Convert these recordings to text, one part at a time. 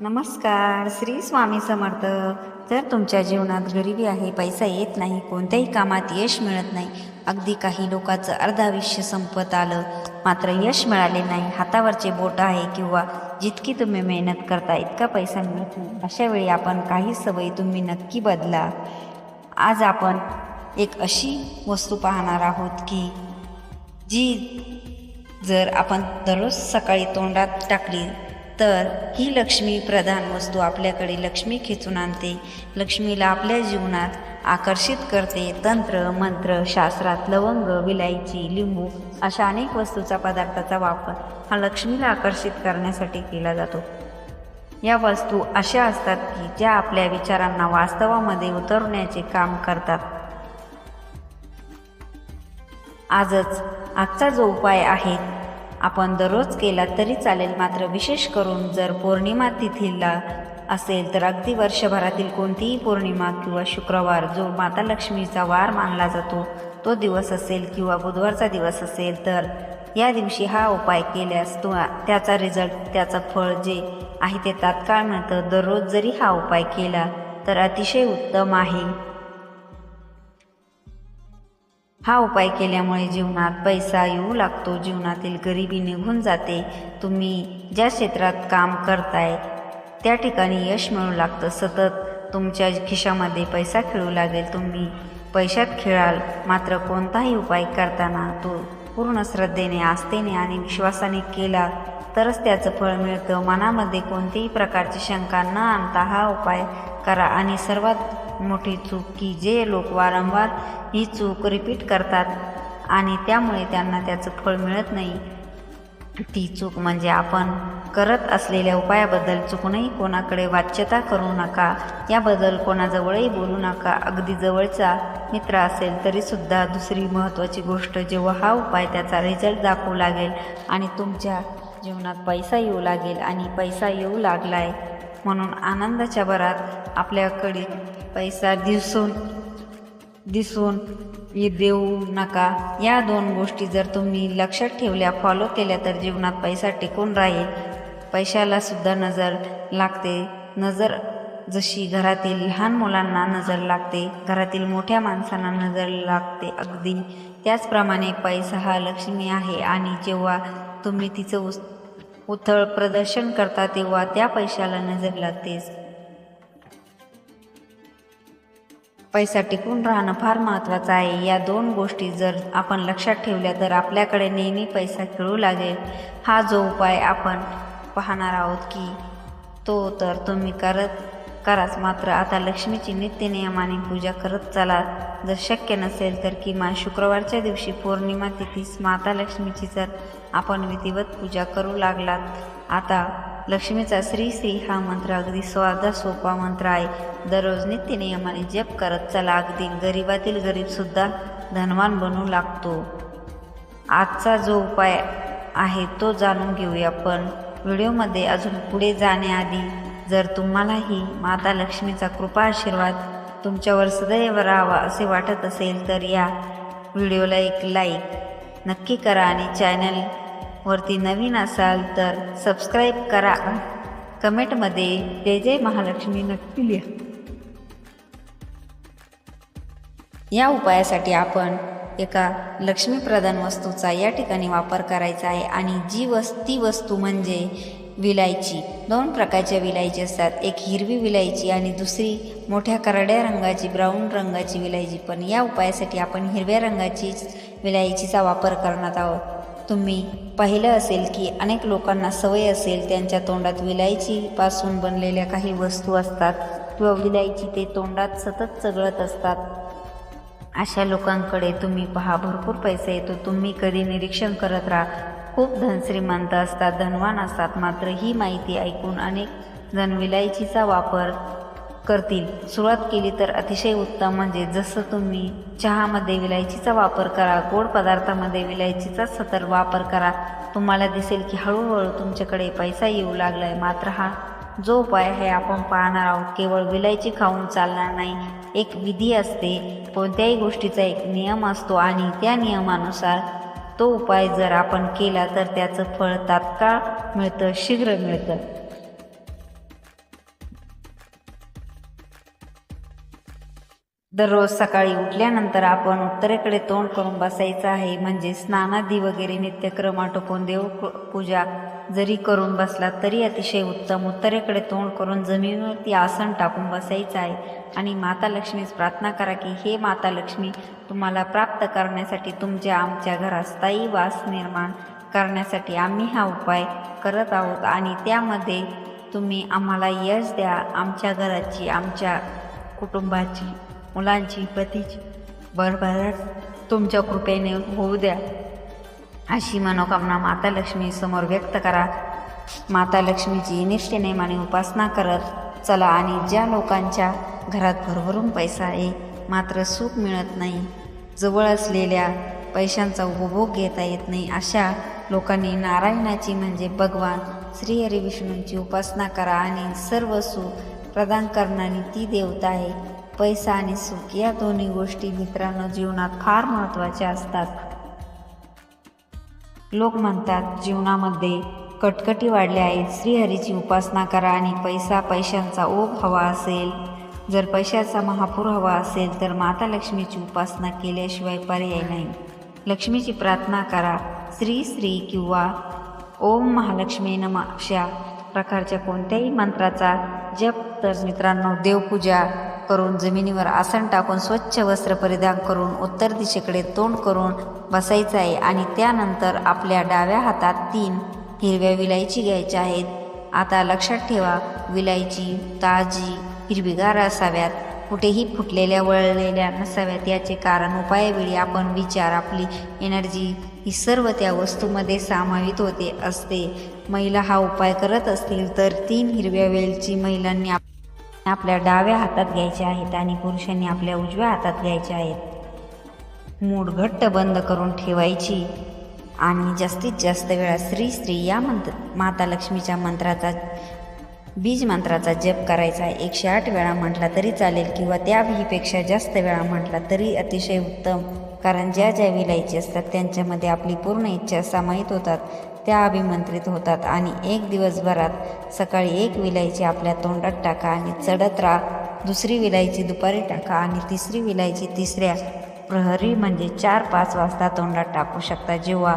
नमस्कार श्री स्वामी समर्थ. जर तुमच्या जीवनात गरिबी आहे पैसा येत नाही कोणत्याही कामात यश मिळत नाही अगदी काही लोकांचं अर्धाविष्य संपत आलं मात्र यश मिळाले नाही हातावरचे बोट आहे किंवा जितकी तुम्ही मेहनत करता इतका पैसा मिळत नाही अशावेळी आपण काही सवयी तुम्ही नक्की बदला. आज आपण एक अशी वस्तू पाहणार आहोत की जी जर आपण दररोज सकाळी तोंडात टाकली तर ही लक्ष्मी प्रधान वस्तू आपल्याकडे लक्ष्मी खेचून आणते. लक्ष्मीला आपल्या जीवनात आकर्षित करते. तंत्र मंत्र शास्त्रात लवंग विलायची लिंबू अशा अनेक वस्तूचा पदार्थाचा वापर हा लक्ष्मीला आकर्षित करण्यासाठी केला जातो. या वस्तू अशा असतात की ज्या आपल्या विचारांना वास्तवामध्ये उतरवण्याचे काम करतात. आजच आजचा जो उपाय आहे आपण दररोज केला तरी चालेल. मात्र विशेष करून जर पौर्णिमा तिथीला असेल तर अगदी वर्षभरातील कोणतीही पौर्णिमा किंवा शुक्रवार जो माता लक्ष्मीचा वार मानला जातो तो दिवस असेल किंवा बुधवारचा दिवस असेल तर या दिवशी हा उपाय केल्यास तो त्याचा रिझल्ट त्याचं फळ जे आहे ते तात्काळ मिळतं. दररोज जरी हा उपाय केला तर अतिशय उत्तम आहे. हा उपाय केल्यामुळे जीवनात पैसा येऊ लागतो जीवनातील गरिबी निघून जाते. तुम्ही ज्या क्षेत्रात काम करताय त्या ठिकाणी यश मिळू लागतं. सतत तुमच्या खिशामध्ये पैसा खेळू लागेल. तुम्ही पैशात खेळाल मात्र कोणताही उपाय करताना तो पूर्ण श्रद्धेने आस्थेने आणि विश्वासाने केला तरच त्याचं फळ मिळतं. मनामध्ये कोणतीही प्रकारची शंका न आणता हा उपाय करा आणि सर्वात मोठी चूक की जे लोक वारंवार ही चूक रिपीट करतात आणि त्यामुळे त्यांना त्याचं फळ मिळत नाही. ती चूक म्हणजे आपण करत असलेल्या उपायाबद्दल चुकूनही कोणाकडे वाच्यता करू नका. याबद्दल कोणाजवळही बोलू नका. अगदी जवळचा मित्र असेल तरीसुद्धा दुसरी महत्त्वाची गोष्ट जेव्हा हा उपाय त्याचा रिझल्ट दाखवू लागेल आणि तुमच्या जीवनात पैसा येऊ लागेल आणि पैसा येऊ लागलाय म्हणून आनंदाच्या भरात आपल्याकडे पैसा दिसून दिसून देऊ नका. या दोन गोष्टी जर तुम्ही लक्षात ठेवल्या फॉलो केल्या तर जीवनात पैसा टिकून राहील. पैशाला सुद्धा नजर लागते. नजर जशी घरातील लहान मुलांना नजर लागते घरातील मोठ्या माणसांना नजर लागते अगदी. त्याचप्रमाणे पैसा हा लक्ष्मी आहे आणि जेव्हा तुम्ही तिचं उस उथळ प्रदर्शन करता तेव्हा त्या पैशाला नजर लागतेच. पैसा टिकून राहणं फार महत्त्वाचं आहे. या दोन गोष्टी जर आपण लक्षात ठेवल्या तर आपल्याकडे नेहमी पैसा खेळू लागेल. हा जो उपाय आपण पाहणार आहोत की तो तर तुम्ही करत कराच. मात्र आता लक्ष्मीची नित्य नियमाने पूजा करत चला. जर शक्य नसेल तर किमान शुक्रवारच्या दिवशी पौर्णिमा तिथीस माता लक्ष्मीची जर आपण विधिवत पूजा करू लागलात. आता लक्ष्मीचा श्री श्री हा मंत्र अगदी स्वादा सोपा मंत्र आहे. दररोज नित्य नियमाने जप करत चला. अगदी गरिबातील गरीबसुद्धा धनवान बनू लागतो. आजचा जो उपाय आहे तो जाणून घेऊया पण व्हिडिओमध्ये अजून पुढे जाण्याआधी जर तुम्हालाही माता लक्ष्मीचा कृपा आशीर्वाद तुमच्यावर सदैव राहावा असे वाटत असेल तर या व्हिडिओला एक लाईक नक्की करा आणि चॅनलवरती नवीन असाल तर सबस्क्राईब करा. कमेंटमध्ये जय जय महालक्ष्मी नक्की लिहा. या उपायासाठी आपण एका लक्ष्मीप्रधान वस्तूचा या ठिकाणी वापर करायचा आहे आणि जी वस् ती वस्तू म्हणजे विलायची. दोन प्रकारच्या विलायची असतात. एक हिरवी विलायची आणि दुसरी मोठ्या करड्या रंगाची ब्राऊन रंगाची विलायची. पण या उपायासाठी आपण हिरव्या रंगाचीच विलायचीचा वापर करणार आहोत. तुम्ही पाहिलं असेल की अनेक लोकांना सवय असेल त्यांच्या तोंडात विलायचीपासून बनलेल्या काही वस्तू असतात किंवा विलायची ते तोंडात सतत चगळत असतात. अशा लोकांकडे तुम्ही पहा भरपूर पैसा येतो. तुम्ही कधी निरीक्षण करत राहा. खूप धनश्रीमंत असतात धनवान असतात. मात्र ही माहिती ऐकून अनेक जण विलायचीचा वापर करतील. सुरुवात केली तर अतिशय उत्तम. म्हणजे जसं तुम्ही चहामध्ये विलायचीचा वापर करा गोड पदार्थामध्ये विलायचीचा सतर वापर करा तुम्हाला दिसेल की हळूहळू तुमच्याकडे पैसा येऊ लागला आहे मात्र हा जो उपाय आहे आपण पाहणार आहोत केवळ विलायची खाऊन चालणार नाही. एक विधी असते. कोणत्याही गोष्टीचा एक नियम असतो आणि त्या नियमानुसार तो उपाय जर आपण केला तर त्याचं फळ तात्काळ मिळतं शीघ्र मिळतं. दररोज सकाळी उठल्यानंतर आपण उत्तरेकडे तोंड करून बसायचं आहे. म्हणजे स्नानादी वगैरे नित्यक्रम आटोपून देव पूजा जरी करून बसला तरी अतिशय उत्तम. उत्तरेकडे तोंड करून जमिनीवरती आसन टाकून बसायचं आहे. आणि माता लक्ष्मीस प्रार्थना करा की हे माता लक्ष्मी तुम्हाला प्राप्त करण्यासाठी तुमच्या आमच्या घरात स्थायी वास निर्माण करण्यासाठी आम्ही हा उपाय करत आहोत. आणि त्यामध्ये तुम्ही आम्हाला यश द्या. आमच्या घराची आमच्या कुटुंबाची मुलांची पतीची. भरभराट तुमच्या कृपेने होऊ द्या. अशी मनोकामना माता लक्ष्मी समोर व्यक्त करा. माता लक्ष्मीची निष्ठेनेमाने उपासना करत चला आणि ज्या लोकांच्या घरात भरभरून पैसा आहे मात्र सुख मिळत नाही जवळ असलेल्या पैशांचा उपभोग घेता येत नाही अशा लोकांनी नारायणाची म्हणजे भगवान श्रीहरी विष्णूंची उपासना करा आणि सर्व सुख प्रदान करणारी ती देवता आहे. पैसा आणि सुख या दोन्ही गोष्टी मित्रांनो जीवनात फार महत्त्वाच्या असतात. लोक म्हणतात जीवनामध्ये कटकटी वाढल्या आहेत श्रीहरीची उपासना करा आणि पैसा पैशांचा ओघ हवा असेल. जर पैशाचा महापूर हवा असेल तर माता लक्ष्मीची उपासना केल्याशिवाय पर्याय नाही. लक्ष्मीची प्रार्थना करा. श्री श्री किंवा ओम महालक्ष्मी नम अशा प्रकारच्या कोणत्याही मंत्राचा जप. तर मित्रांनो देवपूजा. करून जमिनीवर आसन टाकून स्वच्छ वस्त्र परिधान करून उत्तर दिशेकडे तोंड करून बसायचं आहे आणि त्यानंतर आपल्या डाव्या हातात तीन हिरव्या विलायची घ्यायच्या आहेत. आता लक्षात ठेवा विलायची ताजी हिरवीगार असाव्यात. कुठेही फुटलेल्या वळलेल्या नसाव्यात. याचे कारण उपायावेळी आपण विचार आपली एनर्जी ही सर्व त्या वस्तूमध्ये सामावित होते असते. महिला हा उपाय करत असतील तर तीन हिरव्या वेलची महिलांनी आप- आपल्या डाव्या हातात घ्यायच्या आहेत आणि पुरुषांनी आपल्या उजव्या हातात घ्यायच्या आहेत. मूठ घट्ट बंद करून ठेवायची. आणि जास्तीत जास्त वेळा श्री श्री या मंत्र माता लक्ष्मीच्या मंत्राचा बीज मंत्राचा जप करायचा. एकशे आठ वेळा म्हटला तरी चालेल किंवा त्याहीपेक्षा जास्त वेळा म्हटला तरी अतिशय उत्तम. कारण ज्या ज्या विलायची असतात त्यांच्यामध्ये आपली पूर्ण इच्छा समाहित होतात. त्या अभिमंत्रित होतात आणि एक दिवसभरात सकाळी एक विलायची आपल्या तोंडात टाका आणि चढत राहा. दुसरी विलायची दुपारी टाका आणि तिसरी विलायची तिसऱ्या प्रहरी म्हणजे चार पाच वाजता तोंडात टाकू शकता. जेव्हा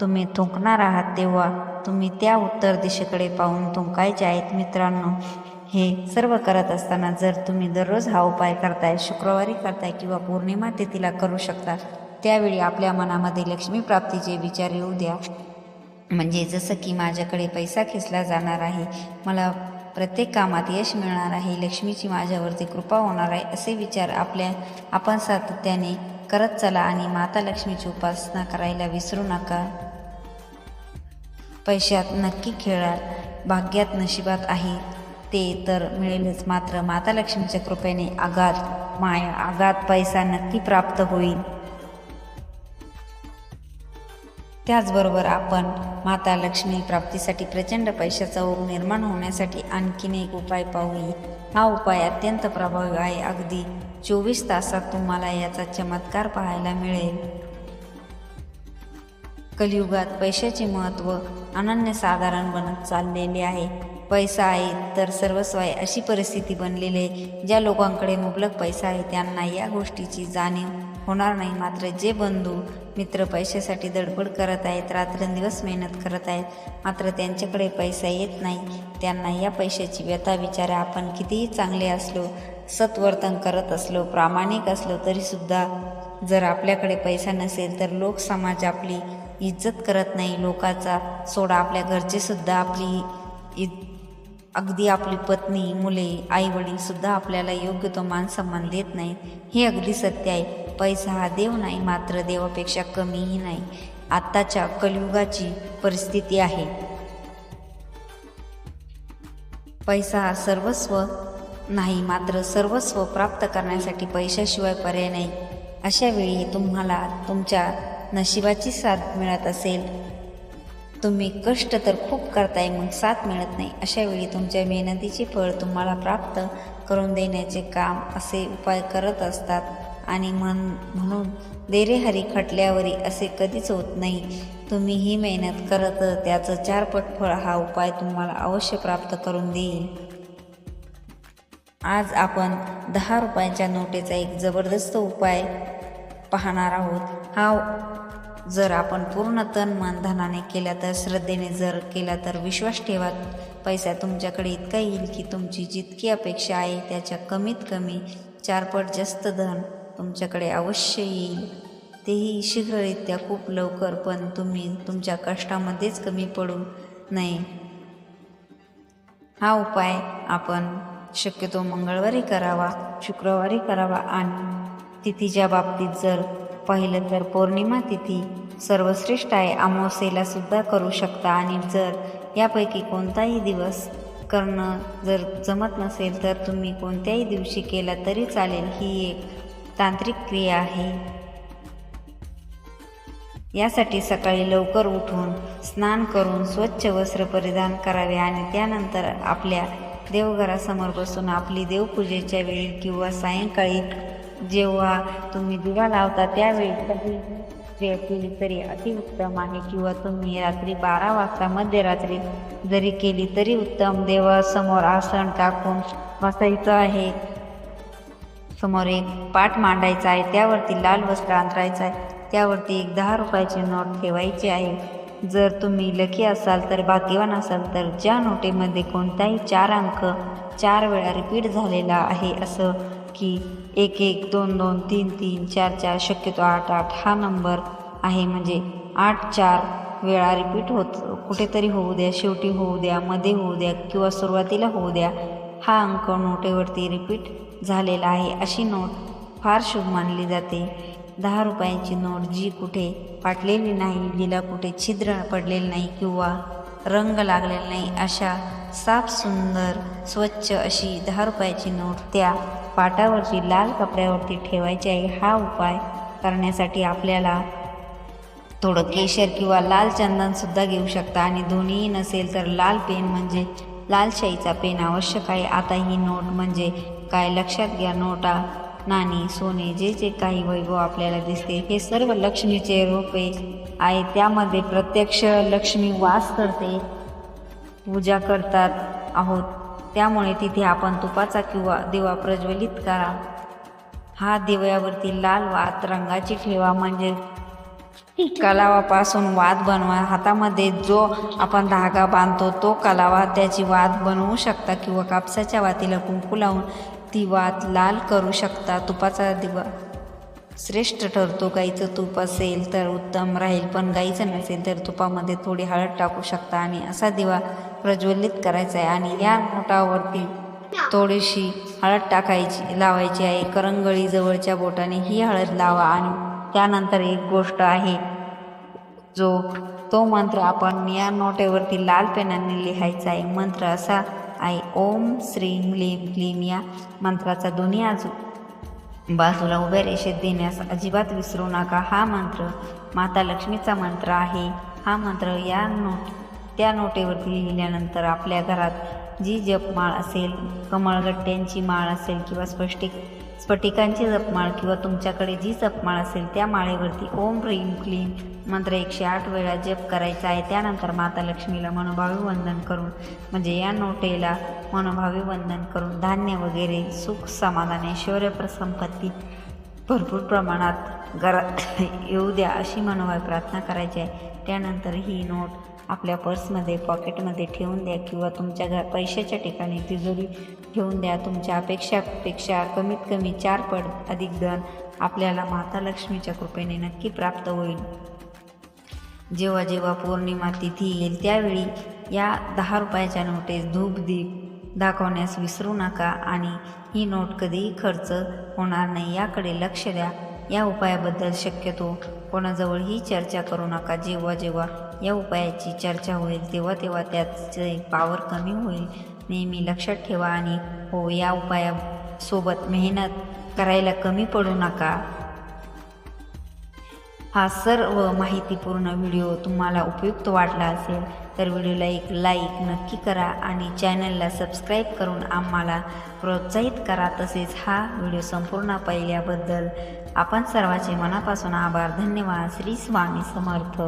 तुम्ही थुंकणार आहात तेव्हा तुम्ही त्या उत्तर दिशेकडे पाहून थुंकायचे आहेत. मित्रांनो हे सर्व करत असताना जर तुम्ही दररोज हा उपाय करताय शुक्रवारी करताय किंवा पौर्णिमा तिथीला करू शकता त्यावेळी आपल्या मनामध्ये लक्ष्मी प्राप्तीचे विचार येऊ द्या. म्हणजे जसं की माझ्याकडे पैसा खेचला जाणार आहे मला प्रत्येक कामात यश मिळणार आहे लक्ष्मीची माझ्यावरती कृपा होणार आहे असे विचार आपल्या आपण सातत्याने करत चला आणि माता लक्ष्मीची उपासना करायला विसरू नका. पैशात नक्की खेळाल भाग्यात नशिबात आहे ते तर मिळेलच मात्र माता लक्ष्मीच्या कृपेने आघात माया आघात पैसा नक्की प्राप्त होईल. त्याचबरोबर आपण माता लक्ष्मी प्राप्तीसाठी प्रचंड पैशाचा ओघ निर्माण होण्यासाठी आणखीन एक उपाय पाहूया. हा उपाय अत्यंत प्रभावी आहे. अगदी चोवीस तासात तुम्हाला याचा चमत्कार पाहायला मिळेल. कलियुगात पैशाचे महत्त्व अनन्यसाधारण बनत चाललेले आहे. पैसा आहे तर सर्वस्व आहे अशी परिस्थिती बनलेली आहे. ज्या लोकांकडे मुबलक पैसा आहे त्यांना या गोष्टीची जाणीव होणार नाही. मात्र जे बंधू मित्र पैशासाठी दडपड करत आहेत रात्रंदिवस मेहनत करत आहेत मात्र त्यांच्याकडे पैसा येत नाही त्यांना या पैशाची व्यथा विचारा. आपण कितीही चांगले असलो सत्वर्तन करत असलो प्रामाणिक असलो तरीसुद्धा जर आपल्याकडे पैसा नसेल तर लोक समाज आपली इज्जत करत नाही. लोकाचा सोडा आपल्या घरचेसुद्धा आपली इ अगदी आपली पत्नी मुले आईवडीलसुद्धा आपल्याला योग्य तो मान सन्मान देत नाहीत. हे अगदी सत्य आहे. पैसा हा देव नाही मात्र देवापेक्षा कमीही नाही. आत्ताच्या कलियुगाची परिस्थिती आहे. पैसा हा सर्वस्व नाही मात्र सर्वस्व प्राप्त करण्यासाठी पैशाशिवाय पर्याय नाही. अशा वेळी तुम्हाला तुमच्या नशिबाची साथ मिळत असेल. तुम्ही कष्ट तर खूप करताय मग साथ मिळत नाही. अशा वेळी तुमच्या मेहनतीचे फळ तुम्हाला प्राप्त करून देण्याचे काम असे उपाय करत असतात. आणि म्हण म्हणून देरेहरी खटल्यावरी असे कधीच होत नाही. तुम्ही ही मेहनत करत त्याचं चारपट फळ हा उपाय तुम्हाला अवश्य प्राप्त करून देईल. आज आपण दहा रुपयांच्या नोटेचा एक जबरदस्त उपाय पाहणार आहोत. हा जर आपण पूर्ण तन मन धनाने केला तर श्रद्धेने जर केला तर विश्वास ठेवा. पैसा तुमच्याकडे इतका येईल की तुमची जितकी अपेक्षा आहे त्याच्या कमीत कमी चारपट जास्त धन तुमच्याकडे अवश्य येईल. तेही शीघ्ररित्या खूप लवकर पण तुम्ही तुमच्या कष्टामध्येच कमी पडू नये. हा उपाय आपण शक्यतो मंगळवारी करावा शुक्रवारी करावा आणि तिथीच्या बाबतीत जर पाहिलं तर पौर्णिमा तिथी सर्वश्रेष्ठ आहे. अमावस्येला सुद्धा करू शकता. आणि जर यापैकी कोणताही दिवस करणं जर जमत नसेल तर तुम्ही कोणत्याही दिवशी केला तरी चालेल. ही एक तांत्रिक क्रिया आहे. यासाठी सकाळी लवकर उठून स्नान करून स्वच्छ वस्त्र परिधान करावे आणि त्यानंतर आपल्या देवघरासमोर बसून आपली देवपूजेच्या वेळी किंवा सायंकाळी जेव्हा तुम्ही दिवा लावता त्यावेळी कधी केली तरी अतिउत्तम आहे. किंवा तुम्ही रात्री बारा वाजता मध्यरात्री जरी केली तरी उत्तम. देवासमोर आसन टाकून बसायचं आहे. समोर एक पाठ मांडायचा आहे. त्यावरती लाल वस्त्र अंतरायचं आहे. त्यावरती एक दहा रुपयाची नोट ठेवायची आहे. जर तुम्ही लकी असाल तर भाग्यवान असाल तर ज्या नोटेमध्ये कोणताही चार अंक चार वेळा रिपीट झालेला आहे असं की एक एक दोन दोन तीन तीन चार चार शक्यतो आठ आठ हा नंबर आहे. म्हणजे आठ चार वेळा रिपीट होत कुठेतरी होऊ द्या शेवटी होऊ द्या मध्ये होऊ द्या किंवा सुरुवातीला होऊ द्या हा अंक नोटेवरती रिपीट झालेला आहे. अशी नोट फार शुभ मानली जाते. दहा रुपयांची नोट जी कुठे फाटलेली नाही जिला कुठे छिद्र पडलेलं नाही किंवा रंग लागलेला नाही अशा साफ सुंदर स्वच्छ अशी दहा रुपयाची नोट त्या पाटावरती लाल कपड्यावरती ठेवायची आहे हा उपाय करण्यासाठी आपल्याला थोडं केशर किंवा लाल चंदनसुद्धा घेऊ शकता. आणि दोन्हीही नसेल तर लाल पेन म्हणजे लाल शाईचा पेन आवश्यक आहे. आता ही नोट म्हणजे काय? लक्षात घ्या नोटा नाणी सोने जे जे काही वैभव आपल्याला दिसते हे सर्व लक्ष्मीचे रोपे आहे त्यामध्ये प्रत्यक्ष लक्ष्मी वास करते पूजा करतात आहोत. त्यामुळे तिथे आपण तुपाचा किंवा दिवा प्रज्वलित करा. हा दिव्यावरती लाल वात रंगाची ठेवा म्हणजे कलावापासून वाद बनवा. हातामध्ये जो आपण धागा बांधतो तो कलावा त्याची वाद बनवू शकता किंवा कापसाच्या वातीला कुंकू लावून ती वात लाल करू शकता. तुपाचा दिवा श्रेष्ठ ठरतो. गाईचं तूप असेल तर उत्तम राहील पण गाईचं नसेल तर तुपामध्ये थोडी हळद टाकू शकता आणि असा दिवा प्रज्वलित करायचं आहे आणि या नोटावरती थोडीशी हळद टाकायची लावायची आहे. करंगळी जवळच्या बोटाने ही हळद लावा आणि त्यानंतर एक गोष्ट आहे जो तो मंत्र आपण या नोटेवरती लाल पेनाने लिहायचा आहे. मंत्र असा आहे ओम श्रीम लीम क्लीम या मंत्राचा दोन्ही आजू बाजूला उभ्या रेषेत देण्यास अजिबात विसरू नका. हा मंत्र माता लक्ष्मीचा मंत्र आहे. हा मंत्र या नोट त्या नोटेवरती लिहिल्यानंतर आपल्या घरात जी जपमाळ असेल कमळगट्ट्यांची माळ असेल किंवा स्पष्टिक स्फटिकांची जपमाळ किंवा तुमच्याकडे जी जपमाळ असेल त्या माळेवरती ओम ह्रीम क्लीम मंत्र एकशे आठ वेळा जप करायचा आहे. त्यानंतर माता लक्ष्मीला मनोभावी वंदन करून म्हणजे या नोटेला मनोभावी वंदन करून धान्य वगैरे सुख समाधान ऐश्वर संपत्ती भरपूर प्रमाणात घरात येऊ द्या अशी मनोभावी प्रार्थना करायची आहे. त्यानंतर ही नोट आपल्या पर्समध्ये पॉकेटमध्ये ठेवून द्या किंवा तुमच्या घर पैशाच्या ठिकाणी तिजोरी ठेवून द्या. तुमच्या अपेक्षापेक्षा कमीत कमी चार पट अधिक धन आपल्याला माता लक्ष्मीच्या कृपेने नक्की प्राप्त होईल. जेव्हा जेव्हा पौर्णिमा तिथी येईल त्यावेळी या दहा रुपयाच्या नोटेस धूप दीप दाखवण्यास विसरू नका आणि ही नोट कधीही खर्च होणार नाही. याकडे लक्ष द्या. या उपायाबद्दल शक्यतो कोणाजवळ ही चर्चा करू नका. जेव्हा जेव्हा या उपायाची चर्चा होईल. तेव्हा तेव्हा त्याचे पावर कमी होईल. नेहमी लक्षात ठेवा आणि हो या उपायासोबत मेहनत करायला कमी पडू नका. हा सर्व माहितीपूर्ण व्हिडिओ तुम्हाला उपयुक्त वाटला असेल तर व्हिडिओला एक लाईक नक्की करा आणि चॅनलला सबस्क्राईब करून आम्हाला प्रोत्साहित करा. तसेच हा व्हिडिओ संपूर्ण पाहिल्याबद्दल आपण सर्वांचे मनापासून आभार. धन्यवाद. श्री स्वामी समर्थ.